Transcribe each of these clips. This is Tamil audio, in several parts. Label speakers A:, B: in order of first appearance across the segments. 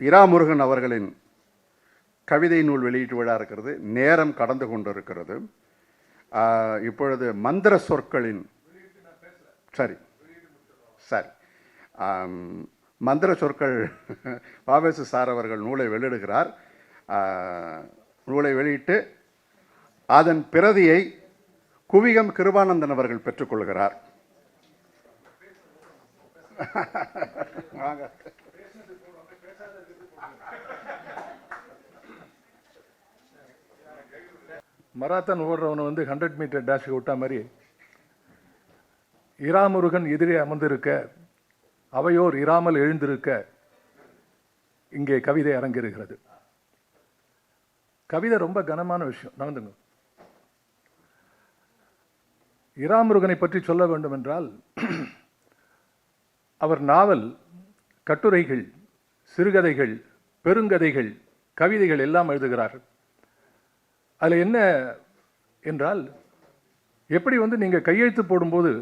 A: இராமுருகன் அவர்களின் கவிதை நூல் வெளியீட்டு விழா இருக்கிறது. நேரம் கடந்து கொண்டிருக்கிறது. இப்பொழுது மந்திர சொற்களின் சரி சரி. மந்திர சொற்கள் பாபேசு சார் அவர்கள் நூலை வெளியிடுகிறார். நூலை வெளியிட்டு அதன் பிரதியை குவிகம் கிருபானந்தன் அவர்கள் பெற்றுக்கொள்கிறார். வாங்க.
B: மராத்தான் ஓடுறவனை வந்து ஹண்ட்ரட் மீட்டர் டேஷுக்கு விட்டா மாதிரி இராமுருகன் எதிரே அமர்ந்திருக்க அவையோர் இராமல் எழுந்திருக்க இங்கே கவிதை அரங்கிருக்கிறது கவிதை ரொம்ப கனமான விஷயம். நடந்துங்க. இராமுருகனை பற்றி சொல்ல வேண்டும் என்றால் அவர் நாவல் கட்டுரைகள் சிறுகதைகள் பெருங்கதைகள் கவிதைகள் எல்லாம் எழுதுகிறார்கள். அதில் என்ன என்றால் எப்படி வந்து நீங்கள் கையெழுத்து போடும்போது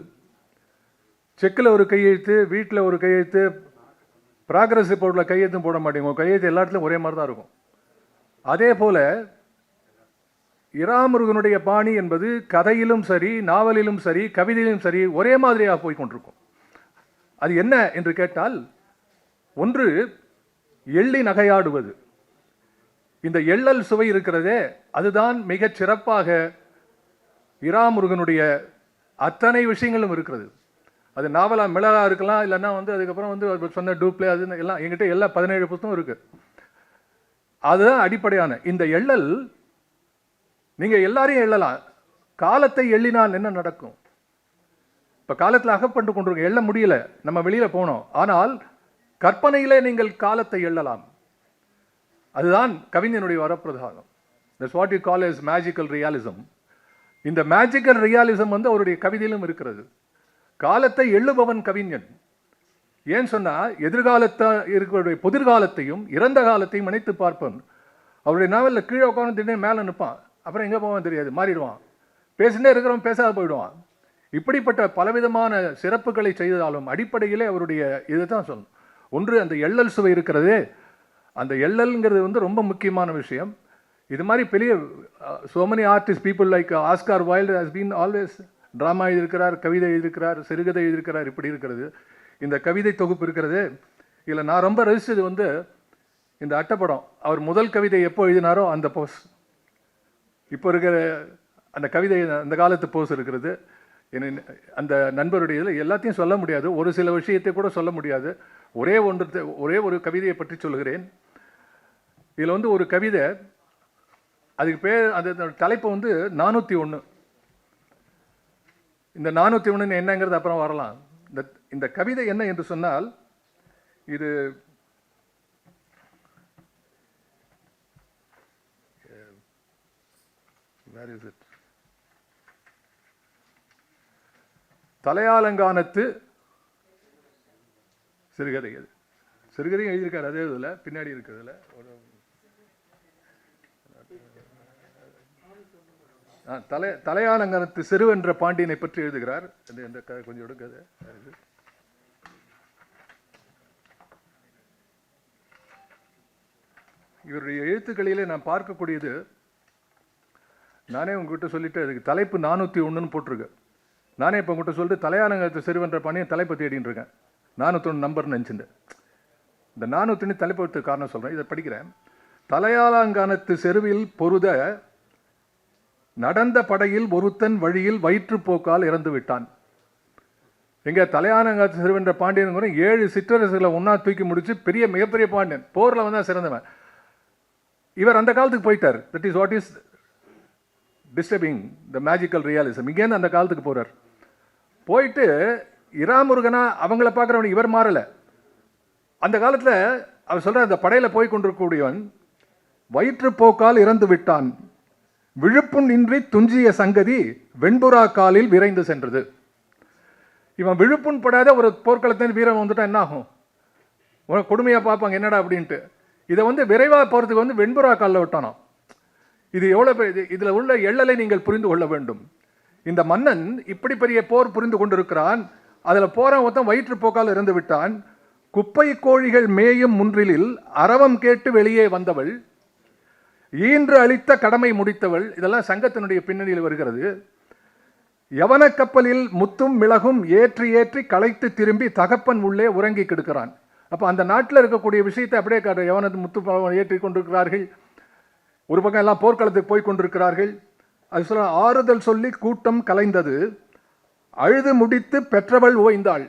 B: செக்கில் ஒரு கையெழுத்து வீட்டில் ஒரு கையெழுத்து ப்ராக்ரஸ் ரிப்போர்ட்டில் கையெழுத்தும் போட மாட்டேங்க. கையெழுத்து எல்லா இடத்துலையும் ஒரே மாதிரி தான் இருக்கும். அதே போல் இராமுருகனுடைய பாணி என்பது கதையிலும் சரி நாவலிலும் சரி கவிதையிலும் சரி ஒரே மாதிரியாக போய் கொண்டிருக்கும். அது என்ன என்று கேட்டால் ஒன்று எள்ளி நகையாடுவது. இந்த எள்ளல் சுவை இருக்கிறதே அதுதான் மிகச் சிறப்பாக இராமுருகனுடைய அத்தனை விஷயங்களும் இருக்கிறது. அது நாவலா மிளகா இருக்கலாம் இல்லைன்னா வந்து அதுக்கப்புறம் வந்து அவர் சொன்ன டூப்ளே அது எல்லாம் எங்கிட்ட எல்லா பதினேழு புத்தகம் இருக்கு. அதுதான் அடிப்படையான. இந்த எள்ளல் நீங்க எல்லாரையும் எள்ளலாம். காலத்தை எள்ளினால் என்ன நடக்கும்? இப்ப காலத்தில் அகப்பட்டு கொண்டிருக்கோம் எள்ள முடியல நம்ம வெளியில போனோம். ஆனால் கற்பனையிலே நீங்கள் காலத்தை எள்ளலாம். அதுதான் கவிஞனுடைய வரப்பிரதானம் that's what you call is magical realism இந்த மேஜிக்கல் ரியாலிசம் வந்து அவருடைய கவிதையிலும் இருக்கிறது. காலத்தை எள்ளுபவன் கவிஞன். ஏன் சொன்னால் எதிர்காலத்தை இருக்கிற புதிர்காலத்தையும் இறந்த காலத்தையும் இணைத்து பார்ப்பன் அவருடைய நாவலில் கீழே உட்காந்து திடீர்னு மேலே நிற்பான். அப்புறம் எங்கே போவான் தெரியாது மாறிடுவான். பேசினே இருக்கிறவன் பேசாத போயிடுவான். இப்படிப்பட்ட பலவிதமான சிறப்புகளை செய்தாலும் அடிப்படையிலே அவருடைய இதுதான் சொல்லணும். ஒன்று அந்த எள்ளல் சுவை இருக்கிறதே. அந்த எல்எல்ங்கிறது வந்து ரொம்ப முக்கியமான விஷயம். இது மாதிரி பெரிய so many artist people like Oscar Wilde has been always drama எழுதியிருக்கிறார் கவிதை எழுதியிருக்கிறார் சிறுகதை எழுதியிருக்கிறார் இப்படி இருக்கிறது. இந்த கவிதை தொகுப்பு இருக்கிறது. இதில் நான் ரொம்ப ரசித்தது வந்து இந்த அட்டைப்படம் அவர் முதல் கவிதை எப்போ எழுதினாரோ அந்த போஸ் இப்போ இருக்கிற அந்த கவிதை அந்த காலத்து போஸ் இருக்கிறது. என்ன- அந்த நண்பருடைய இதில் எல்லாத்தையும் சொல்ல முடியாது. ஒரு சில விஷயத்தை கூட சொல்ல முடியாது. ஒரே ஒன்று ஒரே ஒரு கவிதையை பற்றி சொல்கிறேன் இதில் வந்து ஒரு கவிதை அதுக்கு பேர் அந்த தலைப்பு வந்து நானூற்றி ஒன்று இந்த நானூற்றி ஒன்று என்னங்கிறது அப்புறம் வரலாம். இந்த இந்த கவிதை என்ன என்று சொன்னால் இது வேர் இஸ் இட் தலையாலங்கானத்து சிறுகதை அது. சிறுகதையும் எழுதியிருக்காரு அதே இதில் பின்னாடி இருக்கிறதுல. ஒரு தலை தலையாலங்கானத்து சிறுவென்ற பாண்டியனை பற்றி எழுதுகிறார். இந்த இந்த கொஞ்சம் எடுங்க இவருடைய எழுத்துக்களிலே நான் பார்க்கக்கூடியது நானே உங்ககிட்ட சொல்லிட்டு அதுக்கு தலைப்பு நானூற்றி ஒன்றுன்னு போட்டிருக்கு. நானே இப்போ உங்ககிட்ட சொல்லிட்டு தலையாலங்கத்து சிறுவன்ற பாண்டியன் தலைப்பை தேடின்னு இருக்கேன். நானூற்றொன்று நம்பர்னு நினச்சிண்டு இந்த நானூற்றி தலைப்பெடுத்து காரணம் சொல்கிறேன் இதை படிக்கிறேன். தலையாலங்கானத்து செருவில் பொருத நடந்த படையில் ஒருத்தன் வழியில் வயிற்றுப்போக்கால் இறந்து விட்டான். எங்க தலையானங்காத்து என்ற பாண்டியன் ஏழு சிற்றரசுகளை ஒன்றா தூக்கி முடித்து பெரிய மிகப்பெரிய பாண்டியன். போரில் வந்தால் சிறந்தவன். இவர் அந்த காலத்துக்கு போயிட்டார். That is what is disturbing the magical realism இங்கேருந்து அந்த காலத்துக்கு போகிறார் போயிட்டு இராமுருகனா அவங்கள பார்க்குறவன் இவர் மாறலை. அந்த காலத்துல அவர் சொல்ற அந்த படையில போய் கொண்டிருக்கக்கூடியவன் வயிற்றுப்போக்கால் இறந்து விட்டான். விழுப்புண் இன்றி துஞ்சிய சங்கதி வெண்புறா காலில் விரைந்து சென்றது. இவன் விழுப்புண் படாத ஒரு போர்க்களத்தின் வீரன் வந்துட்டா என்ன ஆகும் கொடுமையாக கொடுமையா பார்ப்பாங்க என்னடா அப்படின்ட்டு. இதை வந்து விரைவாக போகிறதுக்கு வந்து வெண்புறா காலில் விட்டானாம். இது எவ்வளோ பெரிய இது இதில் உள்ள எள்ளலை நீங்கள் புரிந்து கொள்ள வேண்டும். இந்த மன்னன் இப்படி பெரிய போர் புரிந்து கொண்டிருக்கிறான். அதில் போகிற ஒருத்தன் வயிற்றுப்போக்கால் இருந்து விட்டான். குப்பை கோழிகள் மேயும் முன்றிலில் அரவம் கேட்டு வெளியே வந்தவள் ஈன்று அளித்த கடமை முடித்தவள் இதெல்லாம் சங்கத்தினுடைய பின்னணியில் வருகிறது. யவன கப்பலில் முத்தும் மிளகும் ஏற்றி ஏற்றி களைத்து திரும்பி தகப்பன் உள்ளே உறங்கி கெடுக்கிறான். அப்போ அந்த நாட்டில் இருக்கக்கூடிய விஷயத்தை அப்படியே காட்டு யவனது முத்து ஏற்றி கொண்டிருக்கிறார்கள். ஒரு பக்கம் எல்லாம் போர்க்களத்துக்கு போய் கொண்டிருக்கிறார்கள். அது சொல்ல ஆறுதல் சொல்லி கூட்டம் கலைந்தது. அழுது முடித்து பெற்றவள் ஓய்ந்தாள்.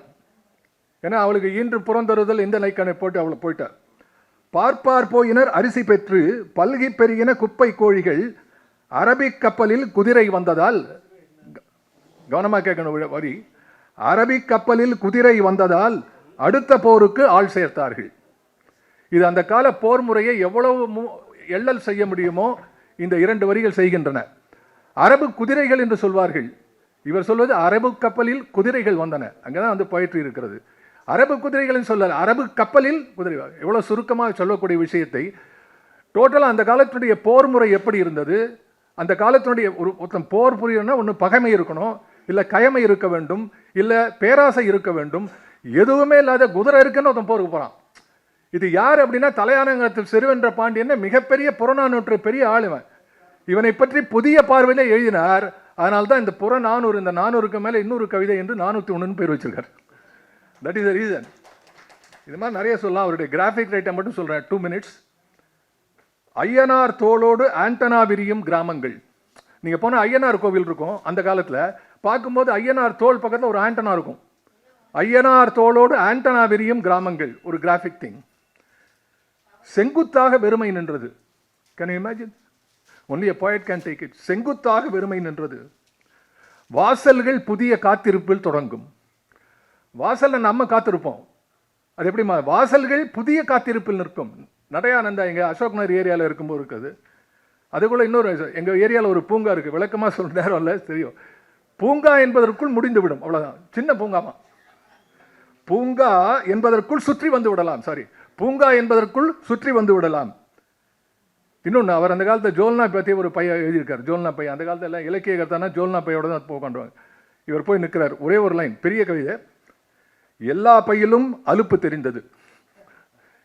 B: ஏன்னா அவளுக்கு ஈன்று புறந்தருதல் இந்த நைக்கனை போட்டு அவளை போயிட்டார். பார்ப்பார் போயினர் அரிசி பெற்று பல்கி பெருகின குப்பை கோழிகள் அரபிக் கப்பலில் குதிரை வந்ததால் கவனமாக கேட்கணும் ஒரு வரி. அரபிக் கப்பலில் குதிரை வந்ததால் அடுத்த போருக்கு ஆள் சேர்த்தார்கள். இது அந்த கால போர் முறையை எவ்வளவு எள்ளல் செய்ய முடியுமோ இந்த இரண்டு வரிகள் செய்கின்றன. அரபு குதிரைகள் என்று சொல்வார்கள். இவர் சொல்வது அரபு கப்பலில் குதிரைகள் வந்தன. அங்கதான் வந்து போயிற்று இருக்கிறது. அரபு குதிரைகள் சொல்லல அரபு கப்பலில் குதிரை. எவ்வளோ சுருக்கமாக சொல்லக்கூடிய விஷயத்தை டோட்டலாக அந்த காலத்தினுடைய போர் முறை எப்படி இருந்தது? அந்த காலத்தினுடைய ஒரு ஒருத்தன் போர் புரியணும்னா ஒன்று பகைமை இருக்கணும் இல்லை கயமை இருக்க வேண்டும் இல்லை பேராசை இருக்க வேண்டும். எதுவுமே இல்லாத குதிரை இருக்குன்னு ஒருத்தன் போருக்கு போகிறான் இது யார் அப்படின்னா தலையானங்கத்தில் செருவென்ற பாண்டியன் மிகப்பெரிய புறநானூற்று பெரிய ஆளுவன். இவனை பற்றி புதிய பார்வையில் எழுதினார் அதனால தான் இந்த புறநானூறு இந்த நானூறுக்கு மேலே இன்னொரு கவிதை என்று நானூற்றி ஒன்றுன்னு பேர் வச்சுருக்கார். தட் இஸ் த ரீசன் இது மாதிரி நிறைய சொல்லலாம். அவருடைய கிராஃபிக் ரைட்டை மட்டும் சொல்கிறேன் டூ மினிட்ஸ் ஐயனார் தோளோடு ஆண்டனா விரியும் கிராமங்கள். நீங்கள் போனால் ஐயனார் கோவில் இருக்கும் அந்த காலத்தில். பார்க்கும்போது ஐயனார் தோல் பக்கத்தில் ஒரு ஆண்டனா இருக்கும். ஐயனார் தோளோடு ஆண்டனா விரியும் கிராமங்கள். ஒரு கிராஃபிக் திங் செங்குத்தாக வெறுமை நின்றது. Can you imagine only a poet can take it செங்குத்தாக வெறுமை நின்றது. வாசல்கள் புதிய காத்திருப்பில் தொடங்கும். வாசலில் நம்ம காத்திருப்போம். அது எப்படிமா வாசல்கள் புதிய காத்திருப்பில் நிற்கும். நடையானந்தா எங்கள் அசோக் நகர் ஏரியாவில் இருக்கும்போது இருக்குது. அதுக்குள்ள இன்னொரு எங்கள் ஏரியாவில் ஒரு பூங்கா இருக்குது விளக்கமாக சொல்ல நேரம் இல்லை தெரியும். பூங்கா என்பதற்குள் முடிந்துவிடும். அவ்வளோதான் சின்ன பூங்காமா? பூங்கா என்பதற்குள் சுற்றி வந்து விடலாம். சாரி பூங்கா என்பதற்குள் சுற்றி வந்து விடலாம். இன்னொன்று அவர் அந்த காலத்தில் ஜோல்னா பற்றி ஒரு பையன் எழுதியிருக்கார். ஜோல்னா பையன். அந்த காலத்தில் எல்லாம் இலக்கிய கருத்தானா ஜோல்னா பையோட தான் போய் இவர் போய் நிற்கிறார் ஒரே ஒரு லைன் பெரிய கவிதை. எல்லா பையிலும் அலுப்பு தெரிந்தது.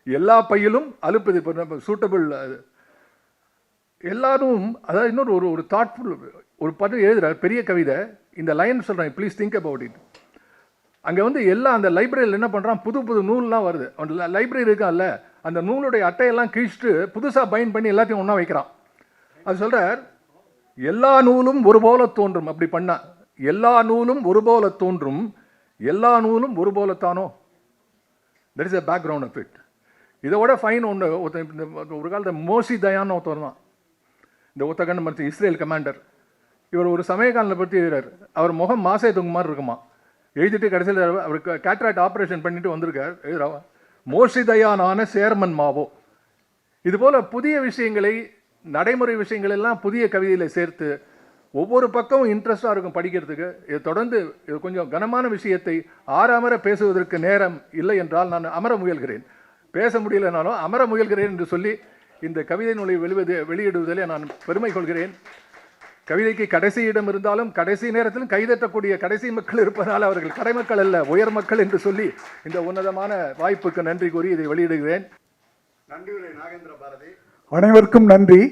B: எல்லா பையிலும் அலுப்பு சூட்டபிள் எல்லாரும் அதாவது இன்னொரு ஒரு ஒரு தாட்ஃபுல் ஒரு பட்டு எழுதுகிறார் பெரிய கவிதை. இந்த லைன் சொல்கிறேன் ப்ளீஸ் திங்க் அபவுட் இட் அங்கே வந்து எல்லாம் அந்த லைப்ரரியில் என்ன பண்ணுறான் புது புது நூல்லாம் வருது. அந்த லைப்ரரி இருக்கான்ல அந்த நூலுடைய அட்டையெல்லாம் கிழிச்சிட்டு புதுசாக பைன் பண்ணி எல்லாத்தையும் ஒன்றா வைக்கிறான். அது சொல்கிறார் எல்லா நூலும் ஒரு போல தோன்றும். அப்படி பண்ணா எல்லா நூலும் ஒரு போல தோன்றும். எல்லா நூலும் ஒரு போலத்தானோ that is a background of it இதோட ஃபைன் ஒன்று ஒருத்தன் இந்த ஒரு காலத்தில் மோசி தயான்னு ஒருத்தர் தான் இந்த உத்தகண்ட மருத்துவ இஸ்ரேல் கமாண்டர் இவர் ஒரு சமயகாலில் பற்றி எழுதுறார். அவர் முகம் மாசே தொங்கு மாதிரி இருக்குமா எழுதிட்டு கடைசியில் அவருக்கு கேட்ராக்ட் ஆப்ரேஷன் பண்ணிட்டு வந்திருக்கார். எழுதுறாவா மோஷிதயானான சேர்மன் மாவோ. இதுபோல் புதிய விஷயங்களை நடைமுறை விஷயங்கள் எல்லாம் புதிய கவிதையில் சேர்த்து ஒவ்வொரு பக்கமும் இன்ட்ரெஸ்டாக இருக்கும் படிக்கிறதுக்கு. இது தொடர்ந்து இது கொஞ்சம் கனமான விஷயத்தை ஆறாமர பேசுவதற்கு நேரம் இல்லை என்றால் நான் அமர முயல்கிறேன். பேச முடியலனாலும் அமர முயல்கிறேன் என்று சொல்லி இந்த கவிதை நூலை வெளிவது வெளியிடுவதிலே நான் பெருமை கொள்கிறேன். கவிதைக்கு கடைசி இடம் இருந்தாலும் கடைசி நேரத்திலும் கைதட்டக்கூடிய கடைசி மக்கள் இருப்பதால் அவர்கள் கடைமக்கள் அல்ல உயர் மக்கள் என்று சொல்லி இந்த உன்னதமான வாய்ப்புக்கு நன்றி கூறி இதை வெளியிடுகிறேன்.
A: நன்றி நாகேந்திர பாரதி.
C: அனைவருக்கும் நன்றி.